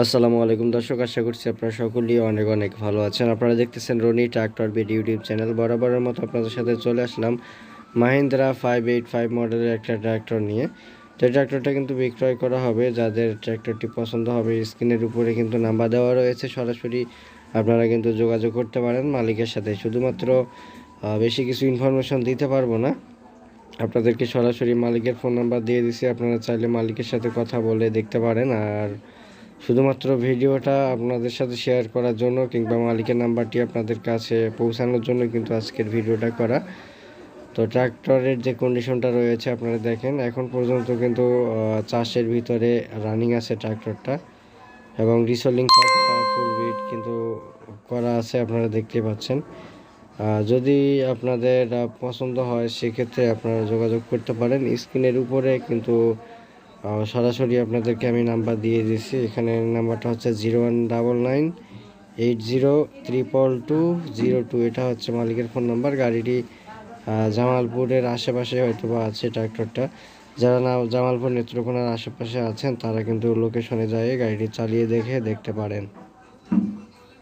আসসালামু আলাইকুম দর্শক, আশা করছি আপনারা সকলেই অনেক অনেক ভালো আছেন। আপনারা দেখতেছেন রনি ট্রাক্টর বিড ইউটিউব চ্যানেল। বরাবরের মতো আপনাদের সাথে চলে আসলাম মাহিন্দ্রা ফাইভ এইট ফাইভ মডেলের একটা ট্র্যাক্টর নিয়ে। তো ট্র্যাক্টরটা কিন্তু বিক্রয় করা হবে, যাদের ট্র্যাক্টরটি পছন্দ হবে, স্ক্রিনের উপরে কিন্তু নাম্বার দেওয়া রয়েছে, সরাসরি আপনারা কিন্তু যোগাযোগ করতে পারেন। মালিকের সাথে শুধুমাত্র বেশি কিছু ইনফরমেশন দিতে পারব না। আপনাদেরকে সরাসরি মালিকের ফোন নাম্বার দিয়ে দিছি, আপনারা চাইলে মালিকের সাথে কথা বলে দেখতে পারেন। আর শুধুমাত্র ভিডিওটা আপনাদের সাথে শেয়ার করার জন্য কিংবা মালিকের নাম্বারটি আপনাদের কাছে পৌঁছানোর জন্য কিন্তু আজকের ভিডিওটা করা। তো ট্রাক্টরের যে কন্ডিশনটা রয়েছে আপনারা দেখেন, এখন পর্যন্ত কিন্তু চাষের ভিতরে রানিং আছে ট্রাক্টরটা এবং রিসোলিং ফুল বিট কিন্তু করা আছে আপনারা দেখতে পাচ্ছেন। যদি আপনাদের পছন্দ হয়, সেক্ষেত্রে আপনারা যোগাযোগ করতে পারেন। স্ক্রিনের উপরে কিন্তু সরাসরি আপনাদেরকে আমি নাম্বার দিয়ে দিচ্ছি। এখানে নাম্বারটা হচ্ছে zero one double nine eight zero triple two zero two. এটা হচ্ছে মালিকের ফোন নাম্বার। গাড়িটি জামালপুরের আশেপাশে হয়তো বা আছে ট্রাক্টরটা। যারা না, জামালপুর নেত্রকোনার আশেপাশে আছেন, তারা কিন্তু লোকেশনে যায় গাড়িটি চালিয়ে দেখে দেখতে পারেন।